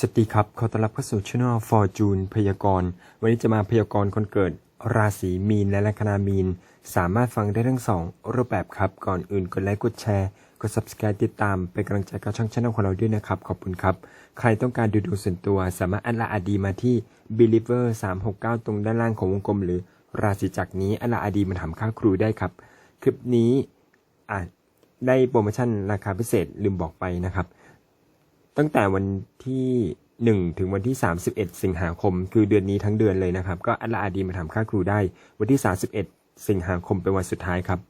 สวัสดีครับ ขอต้อนรับเข้าสู่ช่อง Fortune พยากรณ์ วันนี้จะมาพยากรณ์คนเกิดราศีมีนและลัคนามีน สามารถฟังได้ทั้งสองรูปแบบครับ ก่อนอื่นกดไลค์ กดแชร์ กด subscribe ติดตาม เป็นกำลังใจกับช่องช่องของเราด้วยนะครับ ขอบคุณครับ ใครต้องการดูดวงส่วนตัว สามารถอันละอดีมาที่ believer 369 ตรงด้านล่างของวงกลม หรือราศีจักรนี้อันละอดีมาถามค่าครูได้ครับ คลิปนี้อะได้โปรโมชั่นราคาพิเศษลืมบอกไปนะครับ ตั้งแต่วันที่1ถึงวันที่ 31 สิงหาคม คือเดือนนี้ทั้งเดือนเลยนะครับ ก็อัลลาอาดีมาทำค่าครูได้ วันที่ 31 สิงหาคมเป็นวันสุดท้ายครับ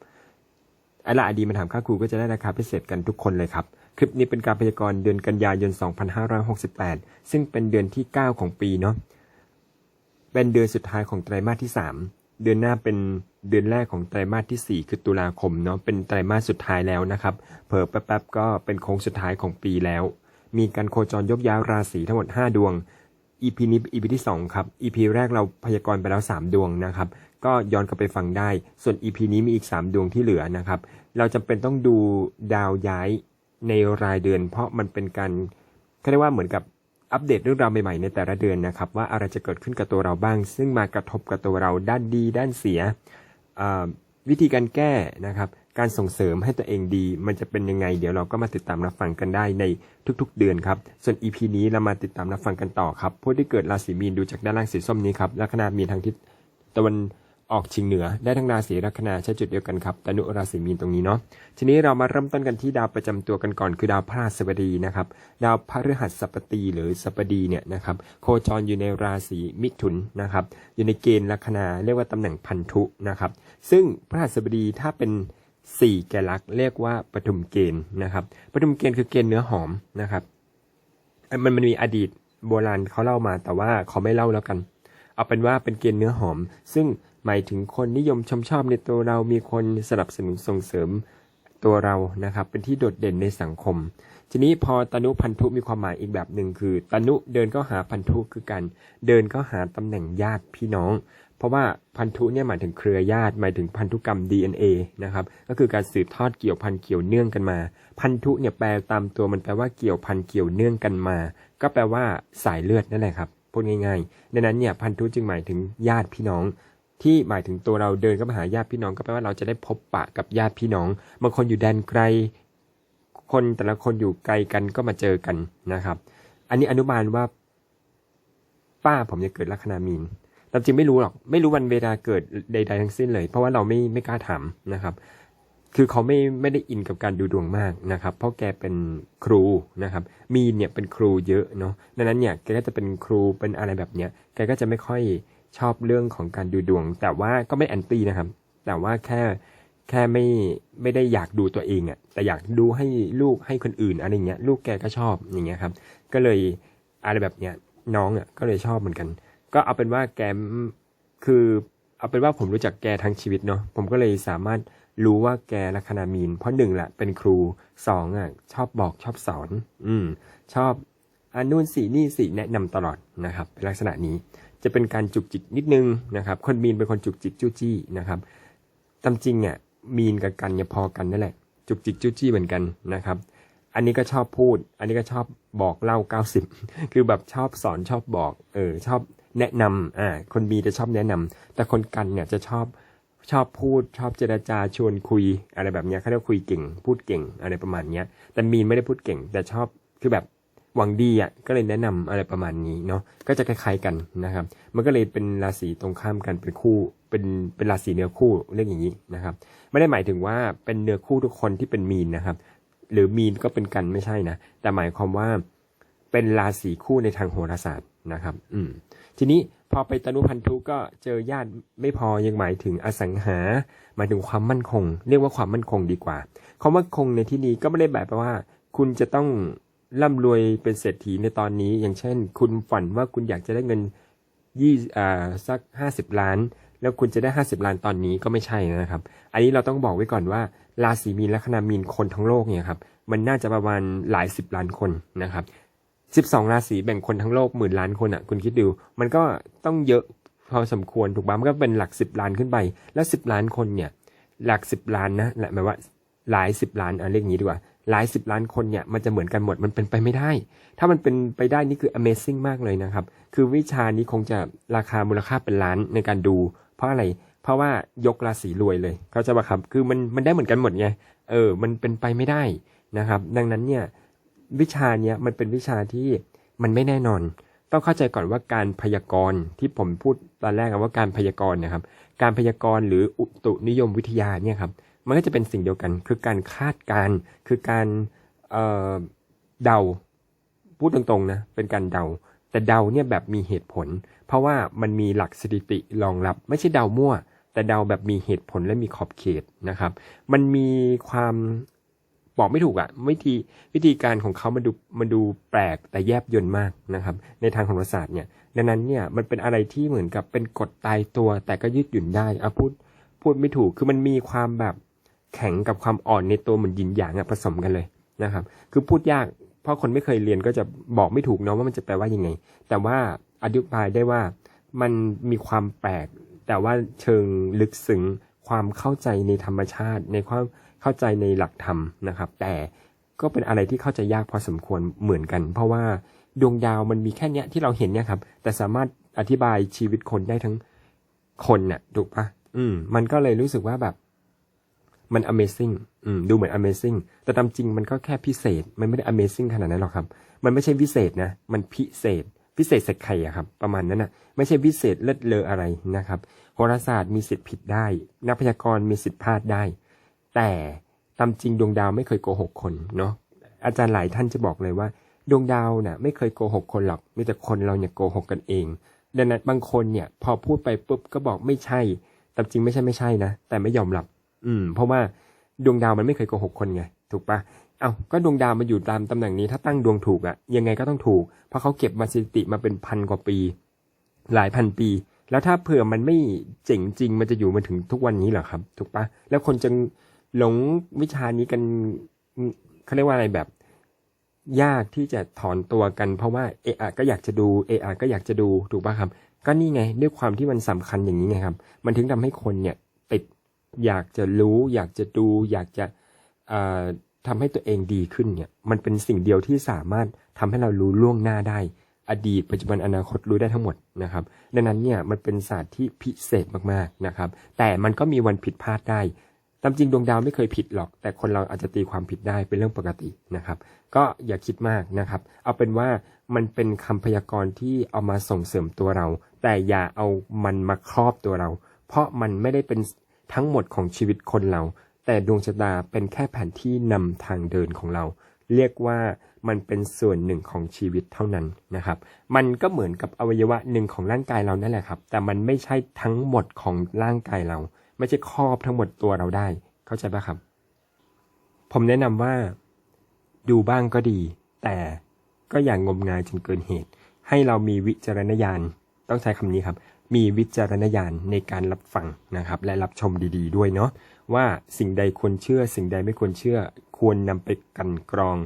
อัลลาอาดีมาทำค่าครูก็จะได้ราคาพิเศษกันทุกคนเลยครับ คลิปนี้เป็นการพยากรณ์เดือนกันยายน 2568 ซึ่งเป็นเดือนที่ 9 ของปีเนาะเป็นเดือนสุดท้ายของไตรมาสที่ 3 เดือนหน้าเป็นเดือนแรกของไตรมาสที่ 4 คือตุลาคมเนาะเป็นไตรมาสสุดท้ายแล้วนะครับเผลอแป๊บๆก็เป็นโค้งสุดท้ายของปีแล้ว มีการโคจรยกย้ายราศีทั้งหมด 5 ดวง EP นี้ EP ที่ 2 ครับ EP แรกเราพยากรณ์ไปแล้ว 3 ดวงนะครับ ก็ย้อนกลับไปฟังได้ ส่วน EP นี้มีอีก 3 ดวงที่เหลือนะครับ เราจำเป็นต้องดูดาวย้ายในรายเดือน เพราะมันเป็นการเขาเรียกว่าเหมือนกับอัปเดตเรื่องราวใหม่ๆในแต่ละเดือนนะครับ ว่าอะไรจะเกิดขึ้นกับตัวเราบ้าง ซึ่งมากระทบกับตัวเราด้านดีด้านเสียวิธีการแก้นะครับ การส่งเสริมให้ตัวเองดี มันจะเป็นยังไง เดี๋ยวเราก็มาติดตามรับฟังกันได้ในทุกๆ เดือนครับ ส่วน EP นี้เรามาติดตามรับฟังกันต่อครับผู้ที่เกิดราศีมีนดูจากด้านล่างสีส้มนี้ครับลัคนามีนทางทิศตะวันออกเฉียงเหนือได้ทั้งราศีลัคนาใช้จุดเดียวกันครับตนุราศีมีนตรงนี้เนาะทีนี้เรามาเริ่มต้นกันที่ดาวประจำตัวกันก่อนคือดาวพฤหัสบดีนะครับดาวพฤหัสบดีหรือสบดีเนี่ยนะครับโคจรอยู่ในราศีมิถุนนะครับอยู่ในเกณฑ์ลัคนาเรียกว่าตำแหน่งพันธุนะครับซึ่งพฤหัสบดีถ้าเป็น สี่แกลักเรียกว่าปฐุมเกณฑ์นะครับปฐุมเกณฑ์คือเกณฑ์เนื้อหอมนะครับมันมันมีอดีตโบราณเขาเล่ามาแต่ว่าเขาไม่เล่าแล้วกัน เอาเป็นว่าเป็นเกณฑ์เนื้อหอม ซึ่งหมายถึงคนนิยมชมชอบในตัวเรามีคนสนับสนุนส่งเสริมตัวเรานะครับ เป็นที่โดดเด่นในสังคม ทีนี้พอตนุพันธุมีความหมายอีกแบบหนึ่งคือ ตนุเดินก็หาพันธุคือการเดินก็หาตำแหน่งญาติพี่น้อง เพราะว่าพันธุเนี่ยหมายถึงเครือญาติหมายถึงพันธุกรรม DNA นะครับก็คือการสืบทอดเกี่ยวพันเกี่ยวเนื่องกันมา พันธุเนี่ยแปลตามตัวมันแปลว่าเกี่ยวพันเกี่ยวเนื่องกันมา ก็แปลว่าสายเลือดนั่นแหละครับพูดง่ายๆดังนั้นเนี่ยพันธุจึงหมายถึงญาติพี่น้อง ที่หมายถึงตัวเราเดินก็มาหาญาติพี่น้องก็แปลว่าเราจะได้พบปะกับญาติพี่น้องบางคนอยู่แดนไกล คนแต่ละคนอยู่ไกลกันก็มาเจอกันนะครับ อันนี้อนุบาลว่า ป้าผมจะเกิดลัคนามีน ตาจริงไม่รู้หรอก ไม่รู้วันเวลาเกิดใด ๆ ทั้งสิ้นเลย เพราะว่าเราไม่ไม่กล้าถามนะครับ คือเขาไม่ไม่ได้อินกับการดูดวงมากนะครับ เพราะแกเป็นครูนะครับ มีเนี่ยเป็นครูเยอะเนาะดังนั้นเนี่ยแกก็จะเป็นครูเป็นอะไรแบบเนี้ยแกก็จะไม่ค่อยชอบเรื่องของการดูดวง แต่ว่าก็ไม่แอนตี้นะครับ แต่ว่าแค่แค่ไม่ไม่ได้อยากดูตัวเองอะ่ะ แต่อยากดูให้ลูกให้คนอื่นอะไรเงี้ย ลูกแกก็ชอบอย่างเงี้ยครับ ก็เลยอะไรแบบเนี้ยน้องอะก็เลยชอบเหมือนกัน ก็เอาเป็นว่าแกคือเอาเป็นว่าผมรู้จักแกทั้งชีวิตเนาะผมก็เลยสามารถรู้ว่าแกลัคนามีน เพราะหนึ่งแหละเป็นครูสองอะชอบบอกชอบสอน อืม ชอบอันนู่นสินี่สิแนะนำตลอดนะครับเป็นลักษณะนี้จะเป็นการจุกจิกนิดนึงนะครับ คนมีนเป็นคนจุกจิกจู้จี้นะครับตามจริงอะมีนกับกันเนี่ยพอกันนั่นแหละ จุกจิกจู้จี้เหมือนกันนะครับ อันนี้ก็ชอบพูด อันนี้ก็ชอบบอกเล่า90คือแบบชอบสอนชอบบอก เออชอบ แนะนำอ่าคนมีจะชอบแนะนำแต่คนกันเนี่ยจะชอบชอบพูดชอบเจรจาชวนคุยอะไรแบบเนี้ยเขาเรียกว่าคุยเก่ง พูดเก่งอะไรประมาณเนี้ย แต่มีนไม่ได้พูดเก่ง แต่ชอบคือแบบหวังดีอะก็เลยแนะนำอะไรประมาณนี้เนาะก็จะคล้ายๆกันนะครับ มันก็เลยเป็นราศีตรงข้ามกันเป็นคู่เป็นเป็นราศีเนื้อคู่เรียกอย่างนี้นะครับ ไม่ได้หมายถึงว่าเป็นเนื้อคู่ทุกคนที่เป็นมีนนะครับ หรือมีนก็เป็นกันไม่ใช่นะแต่หมายความว่าเป็นราศีคู่ในทางโหราศาสตร์ นะครับ อืม ทีนี้พอไปตนุพันธุก็เจอญาติไม่พอยังหมายถึงอสังหาหมายถึงความมั่นคง เรียกว่าความมั่นคงดีกว่าคำว่าคงในที่นี้ก็ไม่ได้แบบว่า คุณจะต้องร่ำรวยเป็นเศรษฐีในตอนนี้ อย่างเช่น คุณฝันว่าคุณอยากจะได้เงินยี่อ่าสักห้าสิบล้าน แล้วคุณจะได้ห้าสิบล้านตอนนี้ก็ไม่ใช่นะครับ อันนี้เราต้องบอกไว้ก่อนว่าราศีมีนและคณามีนคนทั้งโลกเนี่ยครับมันน่าจะประมาณหลายสิบล้านคนนะครับ สิบสองราศีแบ่งคนทั้งโลกหมื่นล้านคนอะ คุณคิดดู มันก็ต้องเยอะพอสมควรถูกปะมันก็เป็นหลักสิบล้านขึ้นไป แล้วสิบล้านคนเนี่ย หลักสิบล้านนะแหละหมายว่าหลายสิบล้านอะเรียกงนี้ดีกว่าหลายสิบล้านคนเนี่ยมันจะเหมือนกันหมดมันเป็นไปไม่ได้ ถ้ามันเป็นไปได้นี่คือ amazing มากเลยนะครับ คือวิชานี้คงจะราคามูลค่าเป็นล้านในการดู เพราะอะไร เพราะว่ายกราศีรวยเลย เขาจะว่าครับ คือมันมันได้เหมือนกันหมดไง เออ มันเป็นไปไม่ได้นะครับ ดังนั้นเนี่ย วิชาเนี้ยมันเป็นวิชาที่มันไม่แน่นอน ต้องเข้าใจก่อนว่าการพยากรณ์ที่ผมพูดตอนแรกอะว่าการพยากรณ์นะครับ การพยากรณ์หรืออุตุนิยมวิทยาเนี่ยครับ มันก็จะเป็นสิ่งเดียวกัน คือการคาดการณ์คือการเเดา พูดตรงๆนะเป็นการเดา แต่เดาเนี่ยแบบมีเหตุผล เพราะว่ามันมีหลักสถิติรองรับ ไม่ใช่เดามั่วแต่เดาแบบมีเหตุผลและมีขอบเขตนะครับ มันมีความ บอกไม่ถูกอะวิธีวิธีการของเขามันดูมันดูแปลกแต่แยบยลมากนะครับ ในทางโหราศาสตร์เนี่ยดังนั้นเนี่ยมันเป็นอะไรที่เหมือนกับเป็นกฎตายตัว แต่ก็ยืดหยุ่นได้อะพูดพูดไม่ถูกคือมันมีความแบบแข็งกับความอ่อนในตัวเหมือนยินหยางอะผสมกันเลยนะครับ คือพูดยากเพราะคนไม่เคยเรียนก็จะบอกไม่ถูกเนาะว่ามันจะแปลว่ายังไง แต่ว่าอธิบายได้ว่ามันมีความแปลกแต่ว่าเชิงลึกซึ้งความเข้าใจในธรรมชาติในความ เข้าใจในหลักธรรมนะครับ แต่ก็เป็นอะไรที่เข้าใจยากพอสมควรเหมือนกัน เพราะว่าดวงดาวมันมีแค่เนี้ยที่เราเห็นเนี่ยครับ แต่สามารถอธิบายชีวิตคนได้ทั้งคนน่ะถูกปะอืม มันก็เลยรู้สึกว่าแบบ มัน amazing อืม ดูเหมือน amazing แต่ตามจริงมันก็แค่พิเศษ มันไม่ได้ amazing ขนาดนั้นหรอกครับ มันไม่ใช่วิเศษนะ มันพิเศษ พิเศษเสร็จไข่อะครับ ประมาณนั้นนะไม่ใช่วิเศษเลิศเลออะไรนะครับ โหราศาสตร์มีสิทธิ์ผิดได้ นักพยากรณ์มีสิทธิ์พลาดได้ แต่ตามจริงดวงดาวไม่เคยโกหกคนเนาะอาจารย์หลายท่านจะบอกเลยว่า ดวงดาวน่ะ ไม่เคยโกหกคนหรอกมีแต่คนเราเนี่ยโกหกกันเอง ดังนั้นบางคนเนี่ย พอพูดไปปุ๊บก็บอกไม่ใช่ตามจริงไม่ใช่ไม่ใช่นะแต่ไม่ยอมรับ อืม เพราะว่าดวงดาวมันไม่เคยโกหกคนไงถูกปะเอา้าก็ดวงดาวมันอยู่ตามตำแหน่งนี้ถ้าตั้งดวงถูกอะยังไงก็ต้องถูก เพราะเขาเก็บมาสถิติมาเป็นพันกว่าปี หลายพันปี แล้วถ้าเผื่อมันไม่เจ๋งจริงมันจะอยู่มาถึงทุกวันนี้เหรอครับ ถูกปะแล้วคนจะ หลงวิชานี้กันเขาเรียกว่าอะไรแบบ ยากที่จะถอนตัวกัน เพราะว่าเออะก็อยากจะดูเออะก็อยากจะดูถูกปะครับ ก็นี่ไงด้วยความที่มันสำคัญอย่างนี้ไงครับ มันถึงทำให้คนเนี่ยติดอยากจะรู้ อยากจะดู อยากจะเอ่อทำให้ตัวเองดีขึ้นเนี่ย มันเป็นสิ่งเดียวที่สามารถทำให้เรารู้ล่วงหน้าได้ อดีตปัจจุบันอนาคตรู้ได้ทั้งหมดนะครับ ดังนั้นเนี่ยมันเป็นศาสตร์ที่พิเศษมากๆนะครับ แต่มันก็มีวันผิดพลาดได้ ตามจริงดวงดาวไม่เคยผิดหรอก แต่คนเราอาจจะตีความผิดได้เป็นเรื่องปกตินะครับ ก็อย่าคิดมากนะครับ เอาเป็นว่ามันเป็นคำพยากรณ์ที่เอามาส่งเสริมตัวเรา แต่อย่าเอามันมาครอบตัวเรา เพราะมันไม่ได้เป็นทั้งหมดของชีวิตคนเรา แต่ดวงชะตาเป็นแค่แผนที่นำทางเดินของเรา เรียกว่ามันเป็นส่วนหนึ่งของชีวิตเท่านั้นนะครับ มันก็เหมือนกับอวัยวะหนึ่งของร่างกายเรานั่นแหละครับ แต่มันไม่ใช่ทั้งหมดของร่างกายเรา ไม่ใช่ครอบทั้งหมดตัวเราได้ เข้าใจปะครับ ผมแนะนำว่าดูบ้างก็ดี แต่ก็อย่างงมงายจนเกินเหตุ ให้เรามีวิจารณญาณ ต้องใช้คำนี้ครับ มีวิจารณญาณในการรับฟังนะครับ และรับชมดี ๆ ด้วยเนาะว่าสิ่งใดควรเชื่อ สิ่งใดไม่ควรเชื่อ ควรนำไปกันกรอง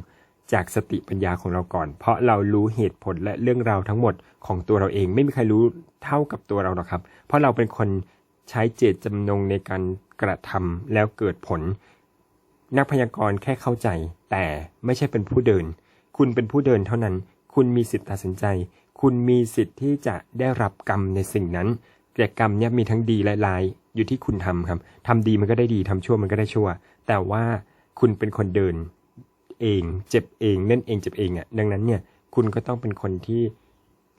จากสติปัญญาของเราก่อน เพราะเรารู้เหตุผลและเรื่องราวทั้งหมดของตัวเราเอง ไม่มีใครรู้เท่ากับตัวเราหรอกครับ เพราะเราเป็นคน ใช้เจตจำนงในการกระทำแล้วเกิดผล นักพยากรณ์แค่เข้าใจ แต่ไม่ใช่เป็นผู้เดิน คุณเป็นผู้เดินเท่านั้น คุณมีสิทธิ์ตัดสินใจ คุณมีสิทธิ์ที่จะได้รับกรรมในสิ่งนั้นแต่กรรมเนี่ยมีทั้งดีและร้ายอยู่ที่คุณทำครับทำดีมันก็ได้ดีทำชั่วมันก็ได้ชั่ว แต่ว่าคุณเป็นคนเดินเอง เจ็บเองเล่นเองเจ็บเองอะ่ะดังนั้นเนี่ยคุณก็ต้องเป็นคนที่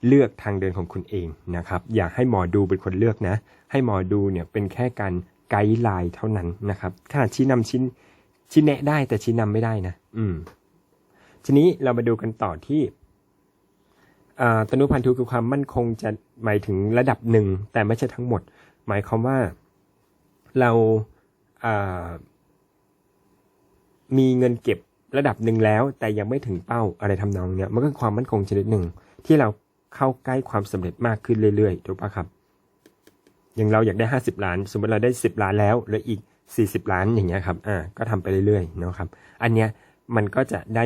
เลือกทางเดินของคุณเองนะครับ อย่าให้หมอดูเป็นคนเลือกนะ ให้หมอดูเนี่ยเป็นแค่การไกด์ไลน์เท่านั้นนะครับขนาดชี้นำชิ้นชี้แนะได้แต่ชี้นำไม่ได้นะ อืม ทีนี้เรามาดูกันต่อที่อ่าตนุพันธุคือความมั่นคงจะหมายถึงระดับหนึ่ง แต่ไม่ใช่ทั้งหมด หมายความว่าเราามีเงินเก็บระดับหนึ่งแล้ว แต่ยังไม่ถึงเป้าอะไรทำนองเนี้ยมันก็ความมั่นคงชนิดหนึ่งที่เรา เข้าใกล้ความสำเร็จมากขึ้นเรื่อยๆถูกปะครับ อย่างเราอยากได้ห้าสิบล้าน สมมติเราได้สิบล้านแล้วเหลืออีกสี่สิบล้านอย่างเงี้ยครับอ่าก็ทำไปเรื่อยๆเนาะครับ อันเนี้ยมันก็จะได้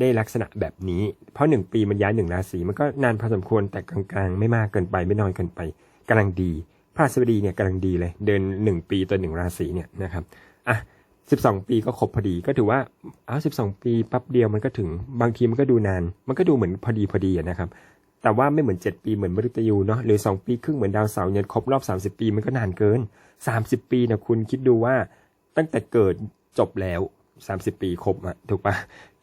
ได้ลักษณะแบบนี้ เพราะหนึ่งปีมันย้ายหนึ่งราศีมันก็นานพอสมควรแต่กลางๆ ไม่มากเกินไปไม่น้อยเกินไปกำลังดีพระราชบดีเนี่ยกำลังดีเลย เดินหนึ่งปีต่อหนึ่งราศีเนี่ยนะครับอะสิบสองปีก็ครบพอดีก็ถือว่าอ้าวสิบสองปีแป๊บเดียวมันก็ถึงบางทีมันก็ดูนาน มันก็ดูเหมือนพอดีพอดีนะครับ แต่ว่าไม่เหมือนเจ็ดปีเหมือนมฤตยูเนาะหรือสองปีครึ่งเหมือนดาวเสาร์เนี่ยครบรอบสามสิบปีมันก็นานเกินสามสิบปีนะคุณคิดดูว่าตั้งแต่เกิดจบแล้วสามสิบปีครบอะถูกปะ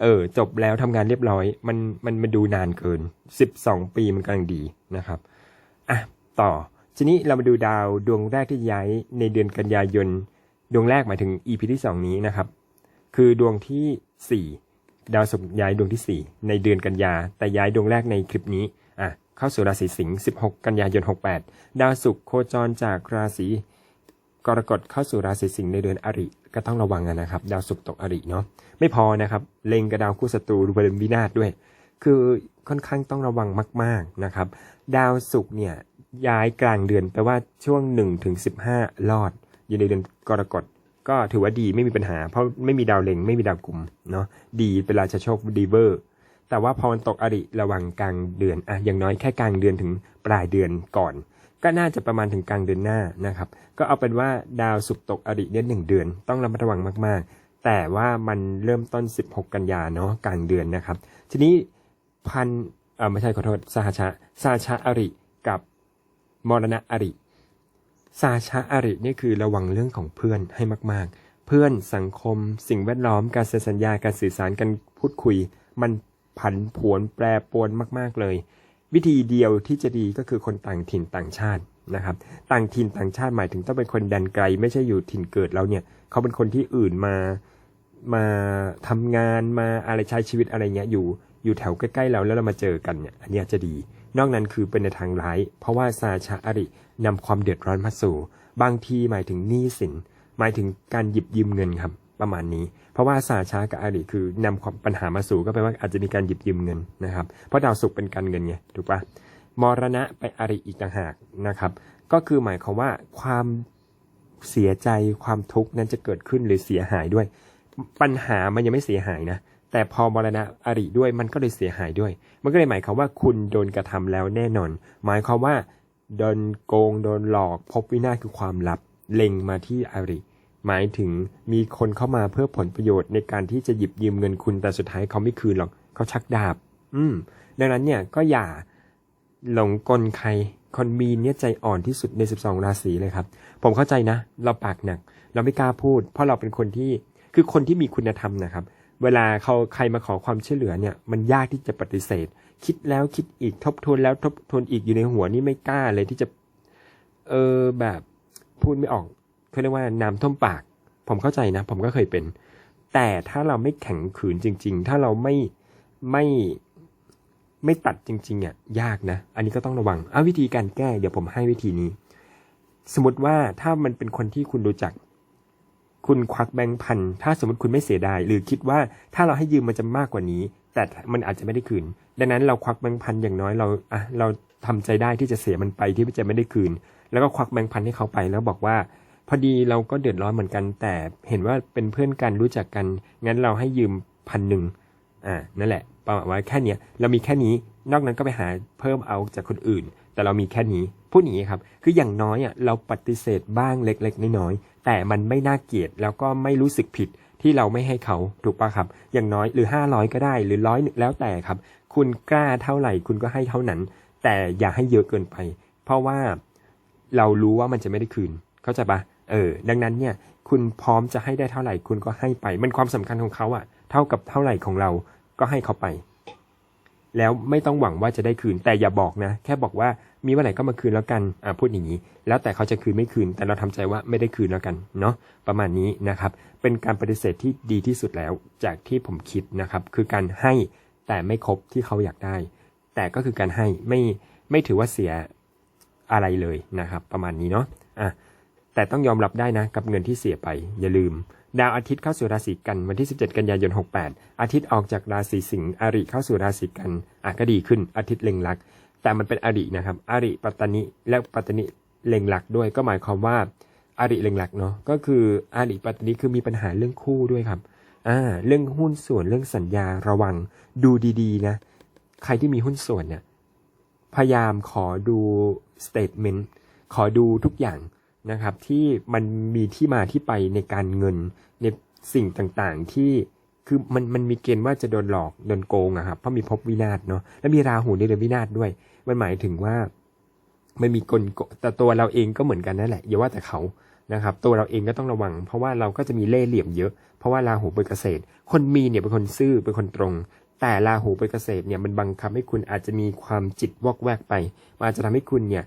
เออ จบแล้วทำงานเรียบร้อย มันมันมันดูนานเกินสิบสองปีมันกำลังดีนะครับอะต่อทีนี้เรามาดูดาวดวงแรกที่ย้ายในเดือนกันยายนดวงแรกหมายถึง EP ที่ 2 นี้นะครับ คือดวงที่ 4 ดาวศุกร์ย้ายดวงที่ 4 ในเดือนกันยา แต่ย้ายดวงแรกในคลิปนี้ อะเข้าสู่ราศีสิงห์ 16 กันยายน 68 ดาวศุกร์โคจรจากราศีกรกฎเข้าสู่ราศีสิงห์ในเดือนอริก็ต้องระวังนะครับ ดาวศุกร์ตกอริเนาะไม่พอนะครับเล็งกับดาวคู่ศัตรูรูเบลวินาศด้วย คือค่อนข้างต้องระวังมาก ๆนะครับ ดาวศุกร์เนี่ยย้ายกลางเดือนแปลว่าช่วง1ถึง15ลอด อยู่ในเดือนกรกฎก็ถือว่าดีไม่มีปัญหา เพราะไม่มีดาวเล็งไม่มีดาวกลุ่มเนาะดีเป็นราชโชคดีเวอร์ แต่ว่าพอมันตกอริระวังกลางเดือนอะอย่างน้อยแค่กลางเดือนถึงปลายเดือนก่อน ก็น่าจะประมาณถึงกลางเดือนหน้านะครับ ก็เอาเป็นว่าดาวศุกร์ตกอริเนี่ยหนึ่งเดือน ต้องระมัดระวังมากๆ แต่ว่ามันเริ่มต้น 16 กันยาเนาะกลางเดือนนะครับ ทีนี้พันเออไม่ใช่ขอโทษสหชะสหชะอริกับมรณะอริสาชะอรินี่คือระวังเรื่องของเพื่อนให้มาก ๆ เพื่อนสังคม สิ่งแวดล้อมการเซ็นสัญญาการสื่อสารกันพูดคุย มัน ผันผวนแปรปรวนมาก ๆ เลย วิธีเดียวที่จะดีก็คือคนต่างถิ่นต่างชาตินะครับ ต่างถิ่นต่างชาติหมายถึงต้องเป็นคนแดนไกล ไม่ใช่อยู่ถิ่นเกิดเราเนี่ย เขาเป็นคนที่อื่นมามาทำงานมาอะไรใช้ชีวิตอะไรเงี้ยอยู่อยู่แถวใกล้ๆเราแล้วเรามาเจอกันเนี่ยอันนี้จะดี นอกนั้นคือเป็นในทางร้าย เพราะว่าซาชาอรินำความเดือดร้อนมาสู่ บางทีหมายถึงหนี้สิน หมายถึงการหยิบยืมเงินครับ ประมาณนี้ เพราะว่าซาชากับอาริคือนำควาปัญหามาสู่ก็แปลว่าอาจจะมีการหยิบยืมเงินนะครับ เพราะดาวศุกร์เป็นการเงินไงถูกปะมรณะไปอาริอีกต่างหากนะครับ ก็คือหมายความว่าความเสียใจความทุกข์นั้นจะเกิดขึ้นหรือเสียหายด้วย ปัญหามันยังไม่เสียหายนะแต่พอมรณะอริด้วยมันก็เลยเสียหายด้วย มันก็เลยหมายความว่าคุณโดนกระทำแล้วแน่นอน หมายความว่าโดนโกงโดนหลอก พบวินาศคือความลับ เล็งมาที่อริ หมายถึงมีคนเข้ามาเพื่อผลประโยชน์ในการที่จะหยิบยืมเงินคุณแต่สุดท้ายเขาไม่คืนหรอกเขาชักดาบ อืม ดังนั้นเนี่ยก็อย่าหลงกลใครคนมีนเนี่ยใจอ่อนที่สุดใน 12 ราศีเลยครับ ผมเข้าใจนะ เราปากหนัก เราไม่กล้าพูด เพราะเราเป็นคนที่คือคนที่มีคุณธรรมนะครับ เวลาเขาใครมาขอความช่วยเหลือเนี่ย มันยากที่จะปฏิเสธ คิดแล้วคิดอีกทบทวนแล้วทบทวนอีกอยู่ในหัวนี่ไม่กล้าเลยที่จะ เออแบบพูดไม่ออก เขาเรียกว่าน้ำท่วมปาก ผมเข้าใจนะ ผมก็เคยเป็น แต่ถ้าเราไม่แข็งขืนจริง ๆ ถ้าเราไม่ไม่ไม่ตัดจริงๆอะยากนะ อันนี้ก็ต้องระวังเอาวิธีการแก้ เดี๋ยวผมให้วิธีนี้ สมมติว่าถ้ามันเป็นคนที่คุณรู้จัก คุณควักแบงค์พันถ้าสมมติคุณไม่เสียดาย หรือคิดว่าถ้าเราให้ยืมมันจะมากกว่านี้ แต่มันอาจจะไม่ได้คืน ดังนั้นเราควักแบงค์พันอย่างน้อยเราอะเราทำใจได้ที่จะเสียมันไปที่จะไม่ได้คืน แล้วก็ควักแบงค์พันให้เขาไปแล้วบอกว่า พอดีเราก็เดือดร้อนเหมือนกัน แต่เห็นว่าเป็นเพื่อนกันรู้จักกัน งั้นเราให้ยืมพันหนึ่งอ่านั่นแหละประมาณว่าแค่เนี้ยเรามีแค่นี้นอกนั้นก็ไปหาเพิ่มเอาจากคนอื่น แต่เรามีแค่นี้พูดอย่างนี้ครับ คืออย่างน้อยอะเราปฏิเสธบ้างเล็ก ๆ น้อยๆแต่มันไม่น่าเกลียดแล้วก็ไม่รู้สึกผิดที่เราไม่ให้เขาถูกปะครับ อย่างน้อยหรือ 500 ก็ได้หรือร้อยแล้วแต่ครับ คุณกล้าเท่าไหร่คุณก็ให้เท่านั้น แต่อย่าให้เยอะเกินไป เพราะว่าเรารู้ว่ามันจะไม่ได้คืน เข้าใจปะ เออ ดังนั้นเนี่ย คุณพร้อมจะให้ได้เท่าไหร่คุณก็ให้ไป มันความสำคัญของเขาอะเท่ากับเท่าไหร่ของเราก็ให้เขาไป แล้วไม่ต้องหวังว่าจะได้คืน แต่อย่าบอกนะ แค่บอกว่ามีเมื่อไหร่ก็มาคืนแล้วกันอ่าพูดอย่างนี้ แล้วแต่เขาจะคืนไม่คืน แต่เราทำใจว่าไม่ได้คืนแล้วกัน เนาะ ประมาณนี้นะครับ เป็นการปฏิเสธที่ดีที่สุดแล้ว จากที่ผมคิดนะครับ คือการให้แต่ไม่ครบที่เขาอยากได้ แต่ก็คือการให้ไม่ไม่ถือว่าเสียอะไรเลยนะครับ ประมาณนี้เนาะ อะ แต่ต้องยอมรับได้นะกับเงินที่เสียไป อย่าลืม ดาวอาทิตย์เข้าสู่ราศีกันวันที่ 17 กันยายน 68 อาทิตย์ออกจากราศีสิงห์อริเข้าสู่ราศีกันอะก็ดีขึ้นอาทิตย์เล็งลัก แต่มันเป็นอรินะครับอริปัตตนิและปัตตนิเล็งลักด้วยก็หมายความว่าอริเล็งลักเนาะก็คืออริปัตตนิคือมีปัญหาเรื่องคู่ด้วยครับอ่าเรื่องหุ้นส่วนเรื่องสัญญาระวังดูดีๆนะใครที่มีหุ้นส่วนเนี่ยพยายามขอดูสเต t เมนต์ขอดูทุกอย่าง นะครับที่มันมีที่มาที่ไปในการเงินในสิ่งต่างๆที่คือมันมันมีเกณฑ์ว่าจะโดนหลอกโดนโกงอะครับเพราะมีภพวินาศเนาะแล้วมีราหูในเดือนวินาศด้วย มันหมายถึงว่ามันมีกลโกแต่ตัวเราเองก็เหมือนกันนั่นแหละอย่าว่าแต่เขานะครับ ตัวเราเองก็ต้องระวัง เพราะว่าเราก็จะมีเล่ห์เหลี่ยมเยอะ เพราะว่าราหูเป็นเกษตร คนมีเนี่ยเป็นคนซื่อเป็นคนตรง แต่ราหูเป็นเกษตรเนี่ยมันบังคับให้คุณอาจจะมีความจิตวอกแวกไปมันอาจจะทำให้คุณเนี่ย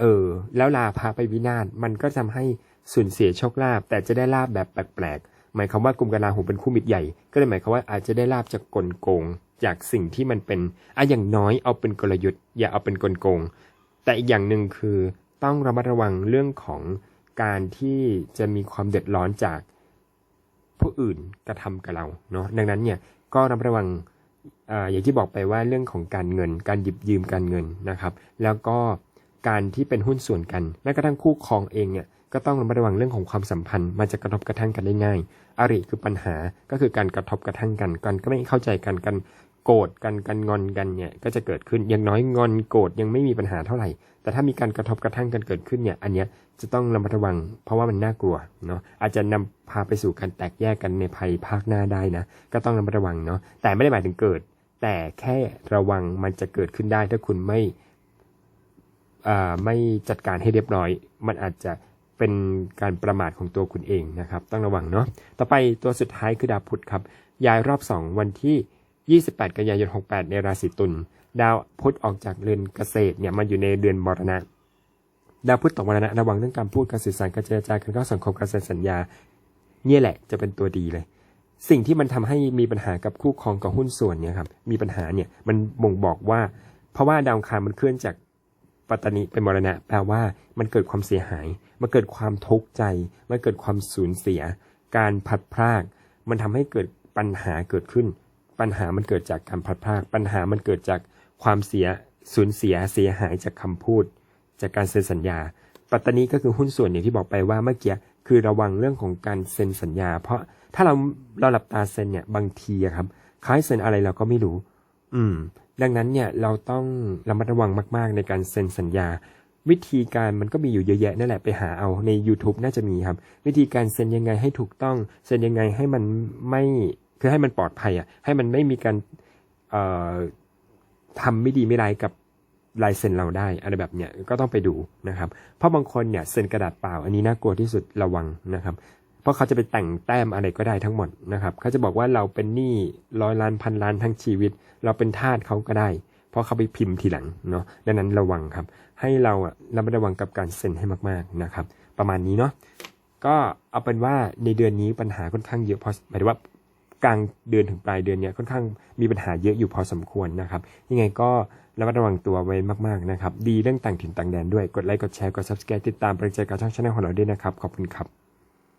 เออ แล้วลาพาไปวินาศมันก็ทำให้สูญเสียโชคลาภแต่จะได้ลาบแบบแปลกๆหมายความว่ากลุ่มกับราหูเป็นคู่มิตรใหญ่ ก็เลยหมายความว่าอาจจะได้ลาบจากกลโกง จากสิ่งที่มันเป็นอะอย่างน้อยเอาเป็นกลยุทธ์ อย่าเอาเป็นกลโกง แต่อีกอย่างหนึ่งคือต้องระมัดระวังเรื่องของการที่จะมีความเดือดร้อนจากผู้อื่นกระทำกับเราเนาะดังนั้นเนี่ยก็ระมัดระวังออย่างที่บอกไปว่าเรื่องของการเงิน การหยิบยืมการเงินนะครับ แล้วก็ การที่เป็นหุ้นส่วนกันแม้กระทั่งคู่ครองเองเนี่ยก็ต้องระมัดระวังเรื่องของความสัมพันธ์ มันจะกระทบกระทั่งกันได้ง่ายอาริคือปัญหาก็คือการกระทบกระทั่งกันกันก็ไม่เข้าใจกันกันโกรธกันกันงอนกันเนี่ยก็จะเกิดขึ้นอย่างน้อยงอนโกรธยังไม่มีปัญหาเท่าไหร่ แต่ถ้ามีการกระทบกระทั่งกันเกิดขึ้นเนี่ยอันเนี้ยจะต้องระมัดระวัง เพราะว่ามันน่ากลัวเนาะอาจจะนำพาไปสู่การแตกแยกกันในภายภาคหน้าได้นะก็ต้องระมัดระวังเนาะแต่ไม่ได้หมายถึงเกิด แต่แค่ระวังมันจะเกิดขึ้นได้ถ้าคุณไม่ ไม่จัดการให้เรียบร้อย มันอาจจะเป็นการประมาทของตัวคุณเองนะครับ ต้องระวังเนาะต่อไปตัวสุดท้ายคือดาวพุธครับย้ายรอบ 2 วันที่ 28 กันยายน 68 ในราศีตุลดาวพุธออกจากเรือนเกษตรเนี่ยมันอยู่ในเดือนมรณะ ดาวพุธตกมรณะระวังเรื่องการพูดการสื่อสารการเจรจาการเข้าสังคมการเซ็นสัญญา เนี่ยแหละจะเป็นตัวดีเลย สิ่งที่มันทำให้มีปัญหากับคู่ครองกับหุ้นส่วนเนี่ยครับมีปัญหาเนี่ยมันบ่งบอกว่า เพราะว่าดาวคารมันเคลื่อนจาก ปัตตานีเป็นมรณะ แปลว่ามันเกิดความเสียหาย มันเกิดความทุกข์ใจ มันเกิดความสูญเสีย การพัดพราก มันทำให้เกิดปัญหาเกิดขึ้น ปัญหามันเกิดจากการพัดพราก ปัญหามันเกิดจากความเสียสูญเสียเสียหายจากคำพูด จากการเซ็นสัญญา ปัตตานีก็คือหุ้นส่วนอย่างที่บอกไปว่าเมื่อกี้คือระวังเรื่องของการเซ็นสัญญา เพราะถ้าเราเราหลับตาเซ็นเนี่ยบางทีครับคล้ายเซ็นอะไรเราก็ไม่รู้ อืม ดังนั้นเนี่ยเราต้องระมัดระวังมาก ๆ ในการเซ็นสัญญา วิธีการมันก็มีอยู่เยอะแยะนั่นแหละไปหาเอาใน YouTube น่าจะมีครับ วิธีการเซ็นยังไงให้ถูกต้องเซ็นยังไงให้มันไม่คือให้มันปลอดภัยอะให้มันไม่มีการเอ่อทำไม่ดีไม่ร้ายกับลายเซ็นเราได้อะไรแบบเนี้ยก็ต้องไปดูนะครับ เพราะบางคนเนี่ยเซ็นกระดาษเปล่า อันนี้น่ากลัวที่สุดระวังนะครับ เพราะเขาจะไปแต่งแต้มอะไรก็ได้ทั้งหมดนะครับ เขาจะบอกว่าเราเป็นหนี้ร้อยล้านพันล้านทั้งชีวิต เราเป็นทาสเขาก็ได้ เพราะเขาไปพิมพ์ทีหลังเนาะดังนั้นระวังครับ ให้เราอะระมัดระวังกับการเซ็นให้มากๆนะครับ ประมาณนี้เนาะก็เอาเป็นว่าในเดือนนี้ปัญหาค่อนข้างเยอะพอหมายถึงว่ากลางเดือนถึงปลายเดือนเนี้ยค่อนข้างมีปัญหาเยอะอยู่พอสมควรนะครับยังไงก็ระมัดระวังตัวไว้มากๆนะครับ ดีเรื่องต่างถิ่นต่างแดนด้วยกดไลค์กดแชร์กด subscribe ติดตามประจัยการช่องชาแนลของเราด้วยนะครับ ขอบคุณครับ